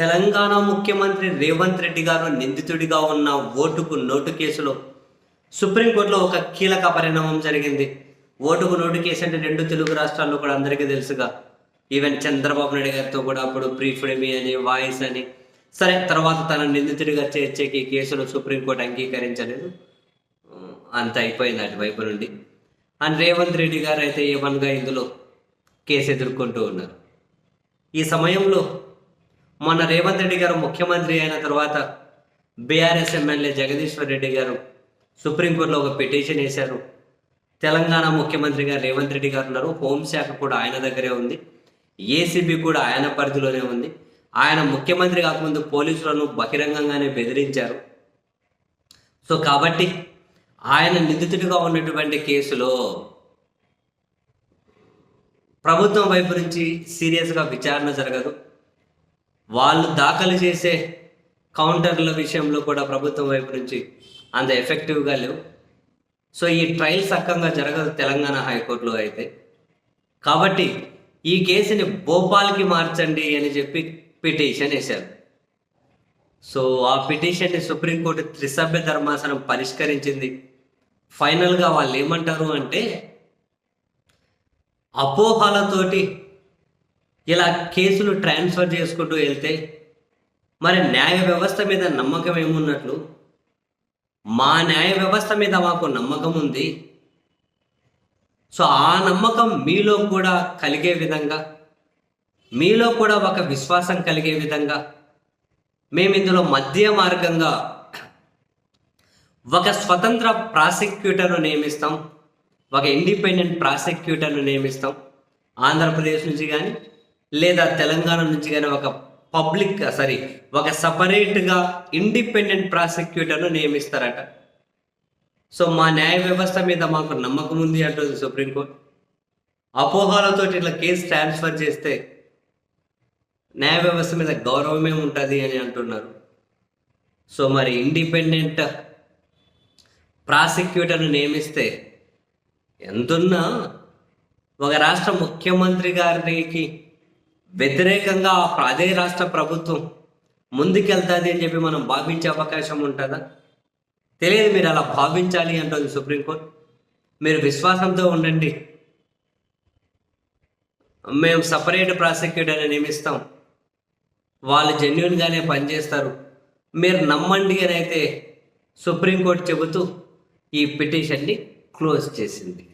తెలంగాణ ముఖ్యమంత్రి రేవంత్ రెడ్డి గారు నిందితుడిగా ఉన్న ఓటుకు నోటు కేసులో సుప్రీంకోర్టులో ఒక కీలక పరిణామం జరిగింది. ఓటుకు నోటు కేసు అంటే రెండు తెలుగు రాష్ట్రాల్లో కూడా అందరికీ తెలుసుగా. ఈవెన్ చంద్రబాబు నాయుడు గారితో కూడా అప్పుడు ప్రీఫ్రెమీ అని వాయిస్ అని. సరే తర్వాత తన నిందితుడిగా చేర్చేకి ఈ సుప్రీంకోర్టు అంగీకరించలేదు. అంత అయిపోయింది అటువైపు నుండి. అండ్ రేవంత్ రెడ్డి గారు అయితే ఏమనగా ఇందులో కేసు ఎదుర్కొంటూ ఉన్నారు. ఈ సమయంలో మొన్న రేవంత్ రెడ్డి గారు ముఖ్యమంత్రి అయిన తర్వాత బీఆర్ఎస్ ఎమ్మెల్యే జగదీశ్వర్ రెడ్డి గారు సుప్రీంకోర్టులో ఒక పిటిషన్ వేశారు. తెలంగాణ ముఖ్యమంత్రిగా రేవంత్ రెడ్డి గారు ఉన్నారు. హోంశాఖ కూడా ఆయన దగ్గరే ఉంది. ఏసీబీ కూడా ఆయన పరిధిలోనే ఉంది. ఆయన ముఖ్యమంత్రి కాకముందు పోలీసులను బహిరంగంగానే బెదిరించారు. సో కాబట్టి ఆయన నిందితుడిగా ఉన్నటువంటి కేసులో ప్రభుత్వం వైపు నుంచి సీరియస్గా విచారణ జరగదు. వాళ్ళు దాఖలు చేసే కౌంటర్ల విషయంలో కూడా ప్రభుత్వం వైపు నుంచి అంత ఎఫెక్టివ్గా లేవు. సో ఈ ట్రయల్ సక్కంగా జరగదు తెలంగాణ హైకోర్టులో అయితే. కాబట్టి ఈ కేసుని భోపాల్కి మార్చండి అని చెప్పి పిటిషన్ వేశారు. సో ఆ పిటిషన్ని సుప్రీంకోర్టు త్రిసభ్య ధర్మాసనం పరిష్కరించింది. ఫైనల్గా వాళ్ళు ఏమంటారు అంటే అపోహలతోటి ఇలా కేసులు ట్రాన్స్ఫర్ చేసుకుంటూ వెళ్తే మరి న్యాయ వ్యవస్థ మీద నమ్మకం ఏమున్నట్లు? మా న్యాయ వ్యవస్థ మీద మాకు నమ్మకం ఉంది. సో ఆ నమ్మకం మీలో కూడా కలిగే విధంగా మీలో కూడా ఒక విశ్వాసం కలిగే విధంగా మేము ఇందులో మధ్య మార్గంగా ఒక స్వతంత్ర ప్రాసిక్యూటర్ను నియమిస్తాం. ఒక ఇండిపెండెంట్ ప్రాసిక్యూటర్ను నియమిస్తాం. ఆంధ్రప్రదేశ్ నుంచి కానీ లేదా తెలంగాణ నుంచి కానీ ఒక పబ్లిక్ సారీ ఒక సపరేట్గా ఇండిపెండెంట్ ప్రాసిక్యూటర్ను నియమిస్తారట. సో మా న్యాయ వ్యవస్థ మీద మాకు నమ్మకం ఉంది అంటుంది సుప్రీంకోర్టు. అపోహలతో ఇట్లా కేసు ట్రాన్స్ఫర్ చేస్తే న్యాయ వ్యవస్థ మీద గౌరవమే ఉంటుంది అని అంటున్నారు. సో మరి ఇండిపెండెంట్ ప్రాసిక్యూటర్ను నియమిస్తే ఎంతున్నా ఒక రాష్ట్ర ముఖ్యమంత్రి గారికి వ్యతిరేకంగా అదే రాష్ట్ర ప్రభుత్వం ముందుకెళ్తుంది అని చెప్పి మనం భావించే అవకాశం ఉంటుందా? తెలియదు మీరు అలా భావించాలి అంటుంది సుప్రీంకోర్టు మీరు విశ్వాసంతో ఉండండి. మేము సపరేట్ ప్రాసిక్యూటర్ని నియమిస్తాం. వాళ్ళు జెన్యున్గానే పనిచేస్తారు. మీరు నమ్మండి అని అయితే సుప్రీంకోర్టు చెబుతూ ఈ పిటిషన్ని క్లోజ్ చేసింది.